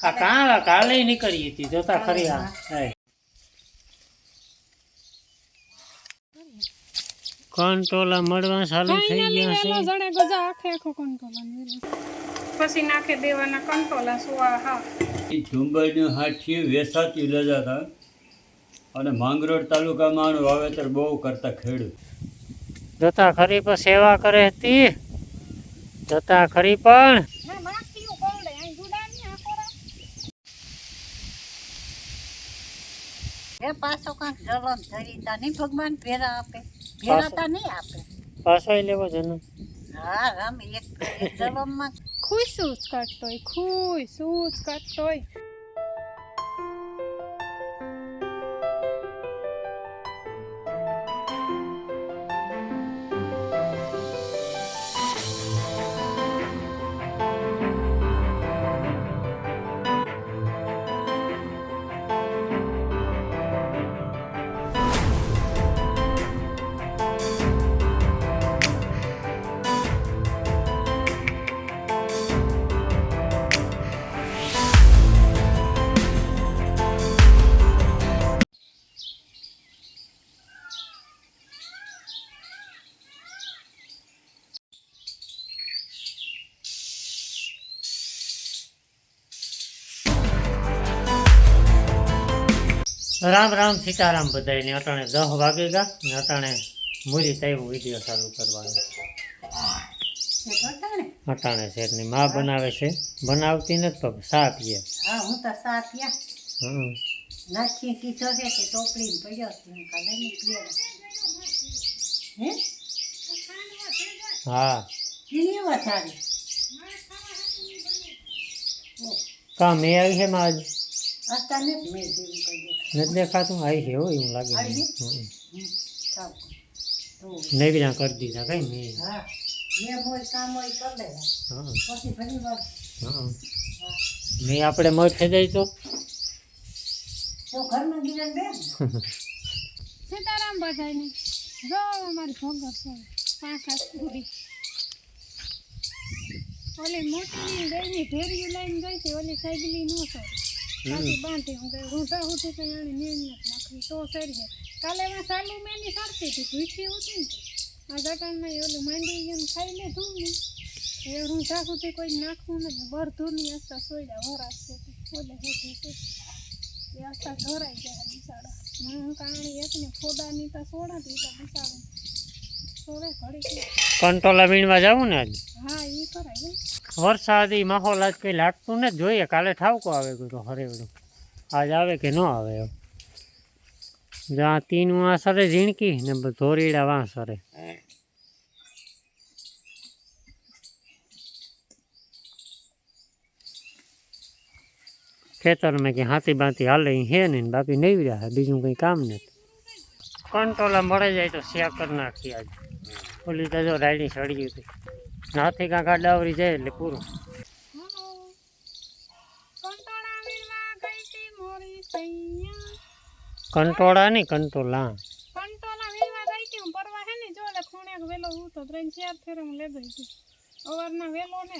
આ કાં કાલે નીકળી હતી જોતા ખરી આ. કંટોલા મળવા ચાલુ થઈ ગયા છે. જણે ગજા આખે આખો કંટોલા પછી નાખે દેવાના કંટોલા સુવા હા. ઝુંબઈનું હાથીએ વેસાતી લેતા હતા. અને માંગરોળ તાલુકામાં આનું વાવેતર બહુ કરતા ખેડૂત. જોતા ખરી પણ સેવા કરે હતી. જોતા ખરી પણ ના માખીઓ કોરડે અહીં ગુડાની આ કોરા એ પાછો કાંક જલમ ધરીતા નહીં ભગવાન ભેરા આપે. ભેરાતા નહીં આપે. પાછો લેવો જનો હા રામ એક જલમમાં ખુશું હોય કાઢતોય ખુશું જ કાઢતોય રામ રામ સીતારામ બધાને અટાણે દહ વાગે ગા ને અટાણે મૂરી ટાઈમ વીડિયો ચાલુ કરવાનો. અટાણે શેરની માં બનાવે છે? બનાવતી નથી પગ સા પીએ. હા હું તો સા પીયા. હમ. નાખી કીધો છે કે ટોપડી પડ્યો છે હું કાલે હે? હા. કેની એ આવી છે માં નથી દેખાતું આવી છે હો એવું લાગે નહીં બીજા કરી દીધા કઈ મેં? હા. મેં મોય કામ હોય કરી લેવા હા. પછી ઘણી વાર હા. મેં આપણે મર થઈ જાય તો? સીતારામ બધાને જો અમારી ભગત છે. પાંચ હાથ પૂરી ઓલી મોટી ગઈની ભેરિયું લઈને ગઈ છે ઓલી સાયકલી નો છે બાંધી હું કઈ રૂંધા સુધી કઈ આને મેન નથી નાખવી, તો સરી કાલે એમાં સાલુ સારતી હતી, ભૂખી હતી ને આ જટાણમાં ઓલું માંડી ગયું ખાઈ લીધું ને એ રૂંધા સુધી કોઈ નાખવું નથી. બરધુરની આસતા સોયડા વરાશ છે એ આસ્તા ધરાઈ જાય બિસાડા હું કારણે એકને ફોડાની તો સોડા તો બિસાડું કંટોલા વીણવા જવું ને આજ હા એ વરસાદી માહોલ આજ કઈ લાગતું ને જોઈએ કાલે ઠાવકો આવે તો હરેવડું. આજ આવે કે ન આવે એમ? જ્યાં તીન આ સરે ઝીણકી ને ધોરીડા વાં સરે. ખેતરમાં કે હાથી બાંતી હાલે હે ને બાકી નહીં રહ્યા બીજું કંઈ કામ નથી. કંટોલા મળે જાય તો શેર કરી નાખી આજ. ઓલી તો જો રાયડી સળી હતી. નાથી કાંકા ડાવરી જાય એટલે પૂરું. કંટાળા નહીં કંટોલા. કંટોલા વીણવા ગઈ તી હું પરવા હે ને જો એટલે ખૂણે વેલો ઉતો ત્રણ ચાર ફેરે હું લે ગઈ અવારના વેલો ને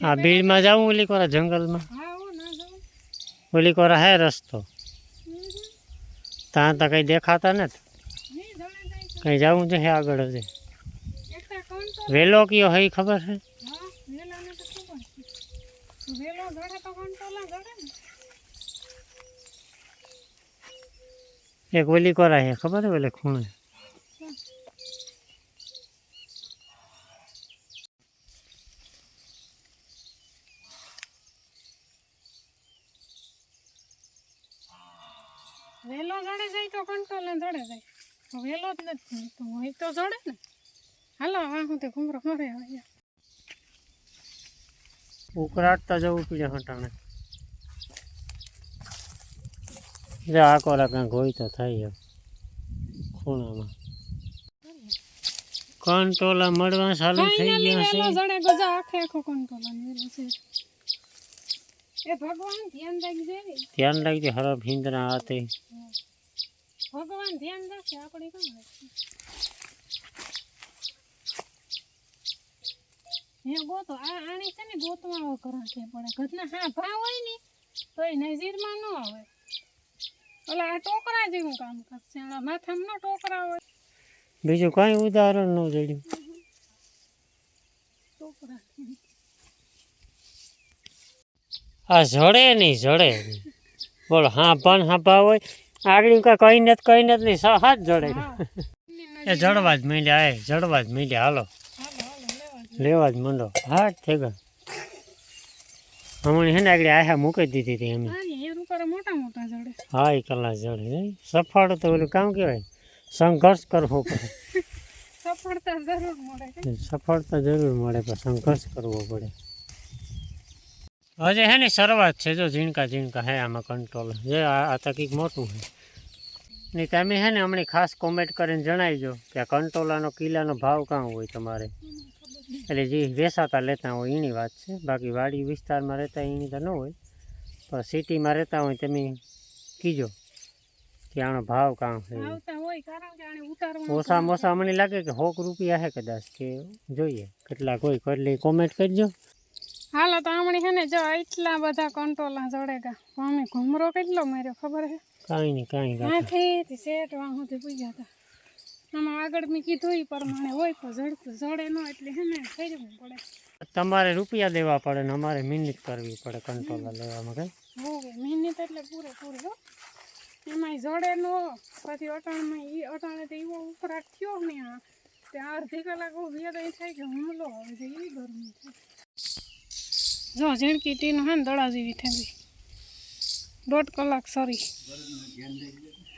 આ બીડમાં જાઉં ઓલી કોરા જંગલમાં? હા હું ના જાઉં ઓલી કોરા હે રસ્તો તા. ત્યાં તો કંઈ દેખાતા નથી. કંઈ જવું છે આગળ જ એકતા કંટોલા વેલો કયો હે ઈ ખબર છે હા વેલાને તો ખબર છે વેલો જડે તો કંટોલા જડે ને એક ઓલી કોરા હે ખબર હે ઓલે ખૂણે વેલો જડે જાય તો કંટ્રોલ જડે જાય તો વેલો જ નથી તો હોય તો જોડે ને. હાલો વાહ તે ઘૂમરો મરે ઉકળાટતા જવું પડે હટાણે. જે આ કોરા કાંઈ હોય તો થાય ખૂણામાં. કંટોલા મળવા ચાલુ થઈ ગયા છે. જડે ગજા આખે આખો કંટોલા મેલો છે. એ ભગવાન ધ્યાન રાખજે. ધ્યાન રાખજે હરફ હિંદરા હાથે. ભગવાન ધ્યાન રાખે આપણે કામ હે ગોતો આ આણી છે ને ગોતવા કરા કે પડે. ઘરના હા ભાવ હોય ને તો એ નજીરમાં ન આવે. ઓલા આ ટોકરા જેવું કામ કરશે. ઓલા માથામાં ન ટોકરા હોય. બીજું કાંઈ ઉદાહરણ ન જડ્યું ટોકરા. આ જડે નહીં જડે. બોલો હા પણ હા ભાવ હોય. આગળ કાંઈ કઈ ને કઈ ને નહીં સ- હાથ જડે. એ જડવા જ માંડ્યા એ જડવા જ માંડ્યા હાલો. લેવા જ મંડો. હાથ થઈ ગયો. હમણાં હેને આગળ આહા મૂકી દીધી હતી અમે હા એ ઉપર મોટા મોટા જડે. હા એ કલાક જડે. સફળ તો ઓલું કામ કહેવાય? સંઘર્ષ કરવો પડે. સફળતા જરૂર મળે. સફળતા જરૂર મળે પણ સંઘર્ષ કરવો પડે. હજે હે ને શરૂઆત છે જો ઝીણકા ઝીણકા હે આમાં કંટ્રોલ જે આ આ તો કંઈક મોટું છે. ને તમે હે ને હમણાં ખાસ કોમેન્ટ કરીને જણાવીજો કે આ કંટોલાનો કિલ્લાનો ભાવ કાં હોય તમારે? એટલે જે વેસાતા લેતા હોય એની વાત છે. બાકી વાડી વિસ્તારમાં રહેતા એની તો ન હોય. પણ સિટીમાં રહેતા હોય તમે કીજો કે આનો ભાવ કાં છે. હોય ઓછામાં ઓછા મને લાગે કે હોક રૂપિયા હે કદાચ કે જોઈએ. કેટલાક હોય કરી કોમેન્ટ કરજો. હાલો તો હમણાં છે ને જો એટલા બધા કંટ્રોલા જડેગા. અમે ઘુમરો કેટલો માર્યો ખબર હે? કાંઈ નહીં કાંઈ કાંઈ શેઠ વાં સુધી પૂજ્યા હતા. આમાં આગળ મેં કીધું એ પ્રમાણે હોય તો જડતું જડે ન એટલે છે ને ફેરવું પડે. તમારે રૂપિયા દેવા પડે ને અમારે મહેનત કરવી પડે કંટ્રોલ લેવામાં કઈ? હોવે મહેનત એટલે પૂરેપૂરી હો. એમાંય જડે નો પછી અટાણમાં એ અટાણે તો એવો ઉકળાટ થયો ને આ. તે અડધી કલાક વેદાય થાય કે હુમલો છે એવી ગરમી થાય. જો ઝીણકી ટીનું હે ને દડા જેવી થઈ દોઢ કલાક સરી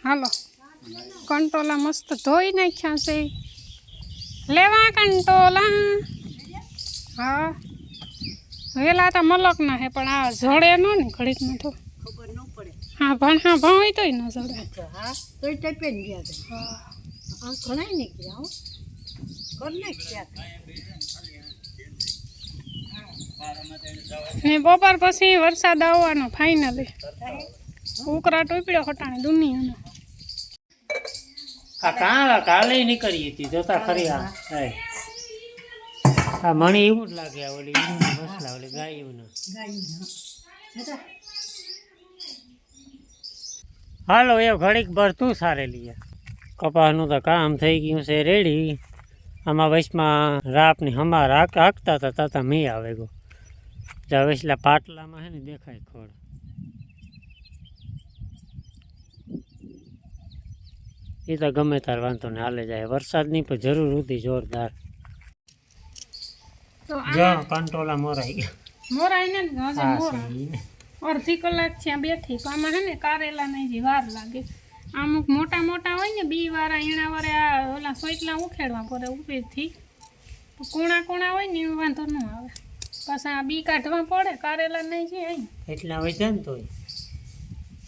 હાલો. કંટોલા મસ્ત ધોઈ નાખ્યા છે. લેવા કંટોલા હા. વેલા તો મલક ના હે પણ આ જડે નો ને ઘડીકમાં તો. હા ભણ હા હોય તોય ન જડે. હા. તો ટપે ગયા હા. આ ઘણા નીકળ્યા હો. કર નાખ્યા ને બપોર પછી વરસાદ આવવાનો ફાઇનલી ઉકરા ઉપડ્યો હટાણે દુનિયાનો. આ કાળા કાલે નીકળી હતી, જોતા ખરી આ આ મને એવું જ લાગે ઓલી મસલા, ઓલી ગાય હાલો, એ ઘડીક ભરતું સારે લઈએ. કપાસનું તો કામ થઈ ગયું છે, રેડી. આમાં વૈશમાં રાપની હમા રાખ હાંકતા હતા, તાતા મેં આવે ગયો વચલા પાટલામાં હે ને દેખાય ખોડ એ તો ગમે તાર વાંધો ને હાલે જાય. વરસાદની પણ જરૂર હતી જોરદાર. જો કંટોલા મોરાઈ. ગયા મોરાઈને જ મોરા. ને. અડધી કલાક ત્યાં બેઠી. તો આમાં હે ને કારેલા નહીં જે વાર લાગે. અમુક મોટા મોટા હોય ને બી વાળા એના વાળા આ ઓલા સોઈટલા ઉખેડવા પડે ઉપરથી. કોણા કુણા હોય ને એ વાંધો ન આવે. પાછા આ બી કાઢવા પડે કારેલા નહીં છે અહીં. એટલા વૈધા ને તોય.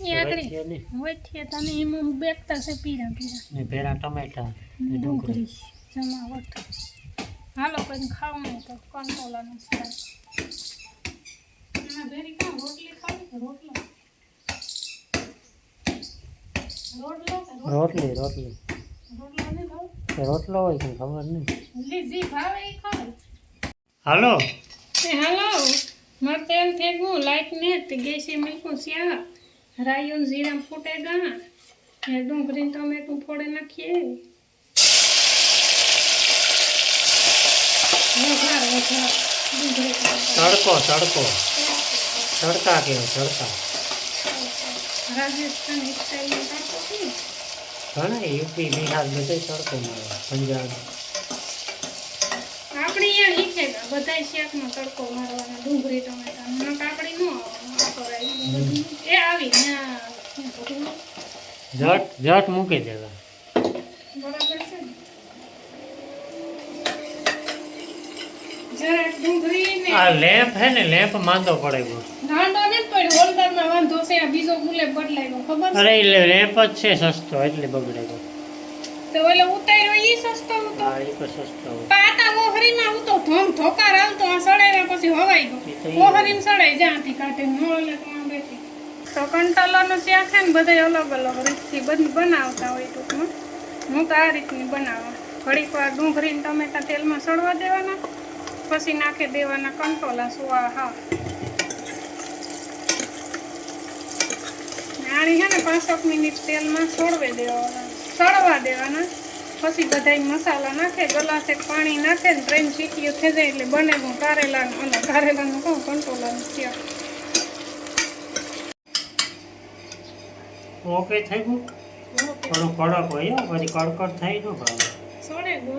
એ આગળ વૈધ્ય ને. વચ્ચે તને એમાં બેગતા છે પીરા પીરા ને ભેરા ટમેટા ને ડુંગળી. ડુંગળી જમાવટ. હાલો કંઈ ખાવું તો કંટોલાનું શાક એના કાં રોટલી ખાવી રોટલો? રોટલો હોય ખબર નહીં. લીધી ભાવે એ ખાવે હાલો એ હાલો મારે તેલ થઈ ગયું લાઈટ ને તે ગેસે મૂક્યું શ્યા રાયું ને જીરા ફૂટે ગા ને ડુંગળી ને ટમેટું ફોડે નાખીએ વઘાર વઘાર ડુંગળી ટમેટાં. તડકો તડકો તડકા કેવો રાજસ્થાન સ્ટાઈલનો છે ને. બધે શાકનો તડકો મારવાનો ડુંગળી ટમેટા આપણે ન એ આવી ના જટ જટ મૂકી દેવા. બરાબર છે ને? ડુંગળી ને આ લેમ્પ હે ને લેમ્પ માંદો પડે નહીં પણ હોલ્ડરમાં વાંધો છે આ બીજો ગુલેબ બદલાયો ખબર અરે લેમ્પ જ છે સસ્તો એટલે બગડે ગયો. તો ઓલો ઉતાર્યો ઈ સસ્તો હતો. હા એ પણ સસ્તો હોય પાતા મોહરીમાં હું તો ધોમ ધોકાર હાલતો આ સડાવ્યા પછી હવાઈ ગયો. સડાઈ ન એટલે તો બેઠી. તો કંટાલાનું શાક છે ને બધા અલગ અલગ રીતથી બન- બનાવતા હોય ટૂંકમાં. હું તો આ રીતની બનાવું. ઘડીક વાર ડુંગળી ને ટમેટા તેલમાં સડવા દેવાના પછી નાખી દેવાના કંટોલા સુવા હા. પાણી છે ને પાંચક મિનિટ તેલમાં છોડવે દેવાના. સળવા દેવાના. પછી બધા મસાલા નાખે ગલાસ પાણી નાખે ને ત્રણ ચીટીઓ થઈ જાય એટલે બનેલું કારેલાનું અને કારેલાનું કહું કંટોલાનું ત્યાં ઓકે થઈ ગયું? થોડું કડક હોય હો, પછી કડકડ થઈ ગયું ભાવે. સોડે જો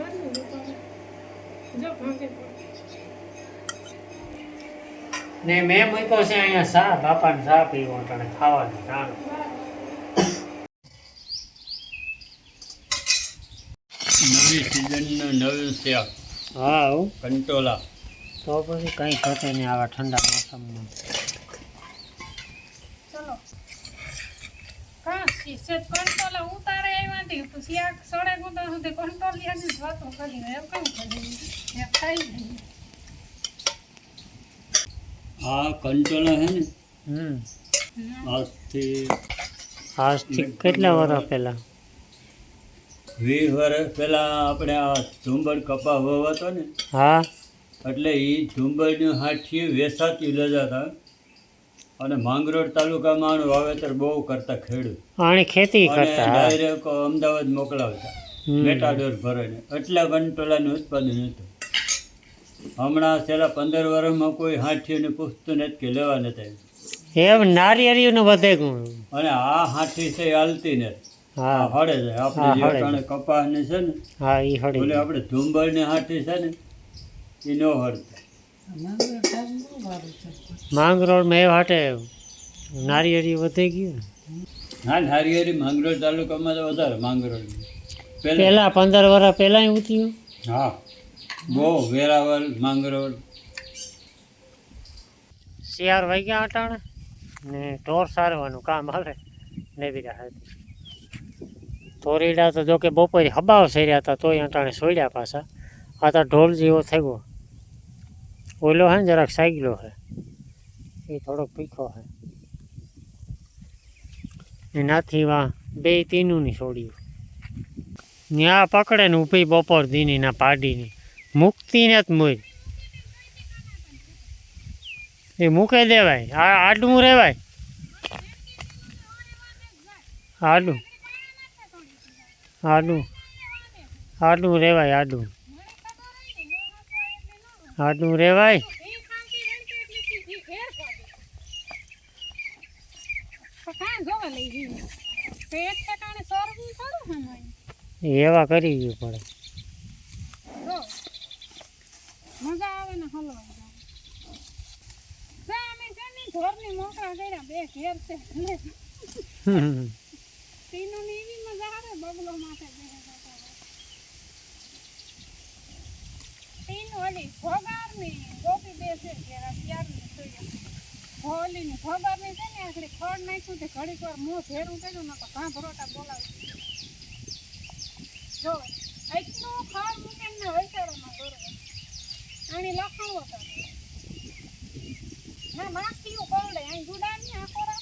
ને મેં મૂક્યો છે અહીંયા સા બાપાને સા પીવો તને ખાવાનું જાણ નવી સિઝનનું નવું શાક હા હો. કંટોલા. તો પછી કંઈ ઘટે નહીં આવા ઠંડા મોસમમાં. ચલો. કા શીશેત કંટ્રોલ ઉતારે એમાંથી. તો શિયાળ સોડે ગુતા સુધી કંટ્રોલિયાની જ વાતો કરી એમ કેમ કરી? એમ ખાઈ જઈએ કંટોલા છે ને? હમ. આજથી આજથી કેટલા વર્ષ પહેલા? વીસ વર્ષ પહેલાં આપણે આ ઝુંબડ કપા વવાતો ને હા. એટલે એ ઝુંબડનું હાથથી વેસાતી લેતા હતા. અને માંગરોળ તાલુકામાં આનું વાવેતર બહુ કરતા ખેડૂત. આની ખેતી કરતા ડાયરેક્ટ અમદાવાદ મોકલાવતા. મેટાડોર ભરીને. એટલા કંટોલાનું ઉત્પાદન હતું. હમણાં છેલ્લા પંદર વર્ષમાં કોઈ હાથીને પૂછતું નથી કે લેવા નથી. એમ નારિયેળીનું વધે અને આ હાથી છે હાલતી નથી. હા હળે છે. આપણે જે હળે. અટાણે છે. ને હા એ હળી આપણે ને હાથી છે ને એ ન હળતા માંગરોળમાં એ હાટે નારિયેળી વધી ગયું ને. હા નારિયેરી માંગરોળ તાલુકામાં તો વધારે માંગરોળ પહેલા પંદર વર્ષ પહેલા ઉત્યું હા. બહુ વેરાવલ માંગરોળ. શિયાળ વાગ્યા અટાણે ને ઢોર સારવાનું કામ હાલે નેવી રાહત તોરીડા તો જોકે બપોરે હબાવ સર્યા હતા તોય અટાણે સોડ્યા પાછા. આ તો ઢોલ જેવો થયો ઓલો હે ને જરાક સાગલો હે. એ થોડોક પીખો હે. એનાથી વા બે તીનુંની છોડ્યું ન્યા પકડે ને ઊભી બપોર દીની ના પાડીની. મૂકતી ને જ મૂઈ. એ મૂકી દેવાય. આ આડું રહેવાય. આડું. આડું. આડું રહેવાય આડું. આડું હમાય. એવા કરી ગયું પડે. મજા આવે ને હલવા મોકળા કર્યા બે ઘેર છે હમ. તીનું ની એવી મજા આવે બગલો માથે બેસે જતા. તીનું ઓલી ભોગારની ગોપી બેસે ઘેર અત્યારની જોઈએ હોલીની ભોગારની છે ને, આખરી ખડ નાખ્યું તે ઘડીક વાર મોં ભેરું કર્યું ને તો ઘા ભરોટા બોલાવી જો, એટલું ખડ મૂકે ને વૈચારોમાં દોરવા આની લખાણો તો ના, માખીઓ કોરડે અહીં ગુડાની આકોરા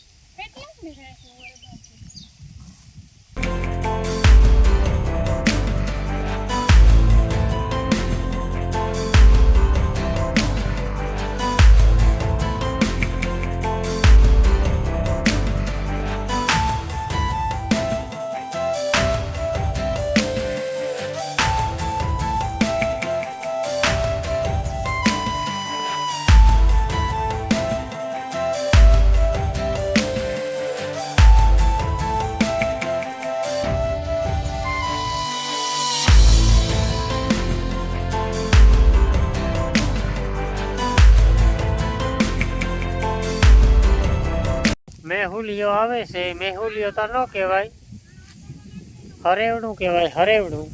મેહુલિયો આવે છે મેહુલિયો તો ન કહેવાય. હરેવડું કહેવાય, હરેવડું.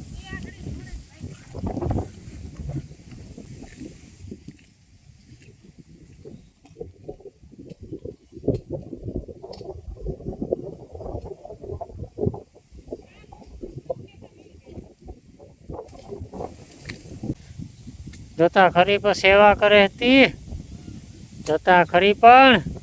જોતા ખરી પર સેવા કરે હતી જતા ખરી પણ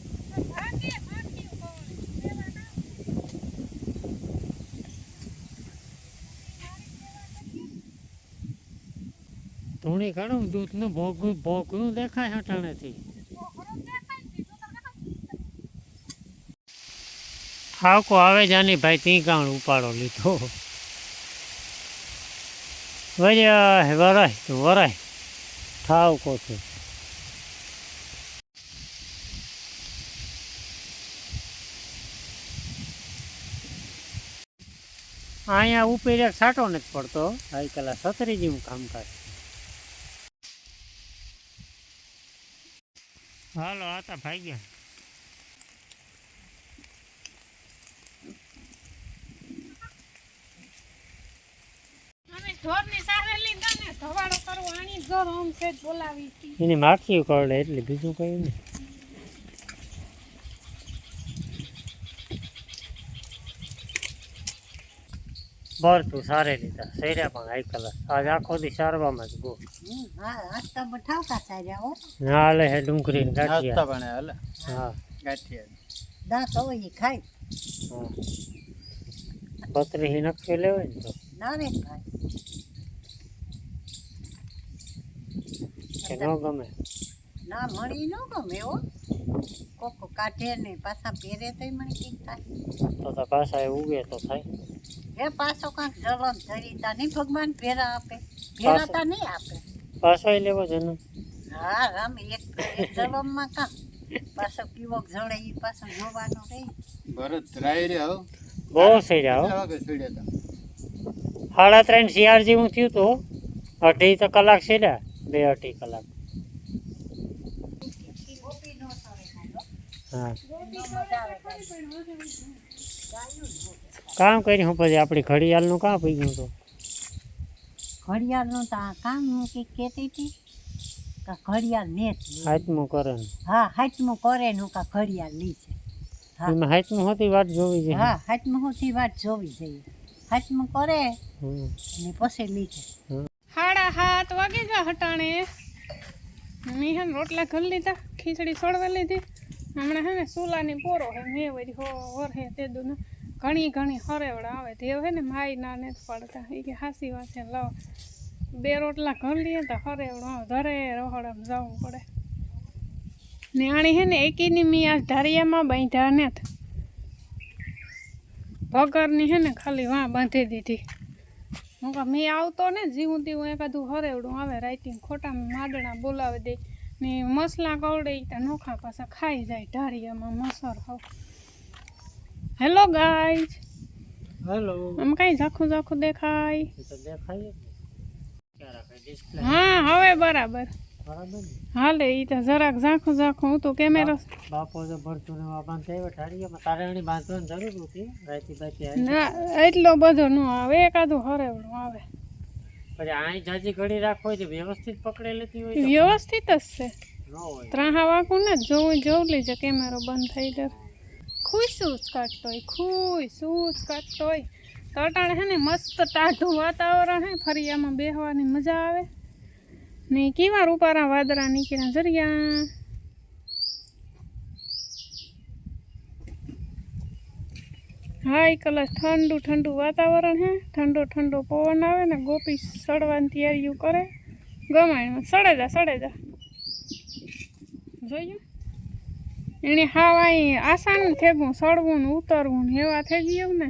ધૂણી ઘણું દૂધનું ભોગવું ભોગવું દેખાય હટાણેથી હાવકો આવે જાની ભાઈ તી કાણ ઉપાડો લીધો. વરાય વરાય વરાય. ઠાવકો છે. અહીંયા ઉપર એક સાટો નથી પડતો. આજકાલ સતરી જેવું કામકાજ. હાલો આતા ભાઈ ગયા. એની માખી કરડે એટલે બીજું કઈ નહીં બર તું સારે લીધા સૈર્યા પણ હાઈ કલર આજ આખો દી સારવામાં જ ગો હા હો. ના હાલે હે ડુંગળી ને ગાંઠિયા પણ હાલે. હા. ગાંઠિયા. દાંત હોય ને ખાય. હા પતરી નક્કી લેવાય ને તો. ના રે કે ન ગમે? ના મળી ન ગમે હો. કોક કાઢે ને પાછા પહેરે તોય મને કીક થાય. તો તો પાછા એ ઉગે તો થાય. હે પાછો કાંક જલમ ધરીતા નહીં ભગવાન ભેરા આપે. ભેરાતા નહીં આપે. પાછો એ લેવો છે હા રામ એક એક જલમમાં કાં? પાછો પીવોક જળે ઈ પાછો જોવાનો રહી. ભરત રાય રે હો. બહુ સૈર્યા હો. વાગે સાડા ત્રણ સીઆરજી હું થયું તો. અઢી તો કલાક છે ને બે અઢી કલાક. હા. કામ કરી હું પછી આપણી ઘડિયાળનું કાં પી ગયું તો ઘડિયાળનું તો આ કામ હું કંઈક કહેતી હતી કા ઘડિયાળ લે. હાથમું કરે હા હાથમું કરે ને હું કા ઘડિયાળ લી છે. હા. એમાં હાથમું હતી વાત જોવી જોઈએ હા હાથમાં હોતી વાત જોવી જોઈએ. હાથમાં કરે હમ. ને પછી લી છે હાડા હાથ વાગે ગયા હટાણે. મેં હે ને રોટલા ઘર લીધા ખીચડી છોડવા લીધી. હમણાં હે ને સુલાની પોરો હે મેં વરી હો વર હે તે દુન ઘણી ઘણી હરેવડા આવે. તે હે ને માય ના ને પડતા. એ કે હાસી છે, લાવ. બે રોટલા ઘર લઈએ તો હરેવડો આવે. ધરે રહોડામાં જવું પડે. ને આણી હે ને એકીની મી આ ધારિયામાં બાંધ્યા ને ભગરની હે ને ખાલી વાં બાંધી દીધી. હું કહું મેં આવતો ને જીવું તેવું એકાદું હરેવડું આવે રાઈટિંગ ખોટામાં માદણા બોલાવી દે ને મસલા કવડે તો નોખા પાછા ખાઈ જાય ઢારિયામાં મસર હાવ. હેલો ગાઈઝ હેલો આમ કઈ ઝાખું ઝાખું દેખાય. તો હા હવે બરાબર. હાલે ઈ તો જરાક ઝાખું ઝાખું હું તો કેમેરો બાપો તો ભરતું ને બાંધતા આવ્યા ઠારીયામાં તારે એની બાંધવાની જરૂર હતી રાતી બાતી ના એટલો બધો ન આવે એકાદું હરેવડું આવે. પછી આઈ જાજી ઘડી રાખો હોય તો વ્યવસ્થિત પકડી લેતી હોય વ્યવસ્થિત જ છે. ત્રાહા વાકું ને જોવું જોવું લીજે કેમેરો બંધ થઈ જાય. ખુશું જ કાઢતો હોય ખુશ જ કાઢતો હોય તો અટાણે હે ને મસ્ત ટાઢું વાતાવરણ હે ફરિયામાં બેહવાની મજા આવે. ને કેવા રૂપારા વાદરા નીકળ્યા જરિયા. હાય કલર ઠંડુ ઠંડુ વાતાવરણ હે, ઠંડો ઠંડો પવન આવે ને ગોપી સડવાની તૈયારીઓ કરે. ગમાય સડે જા સડે જા જોયું એને હાવ અહીં આસાન ગયું સડવું ને ઉતરવું ને એવા થઈ ગયું ને.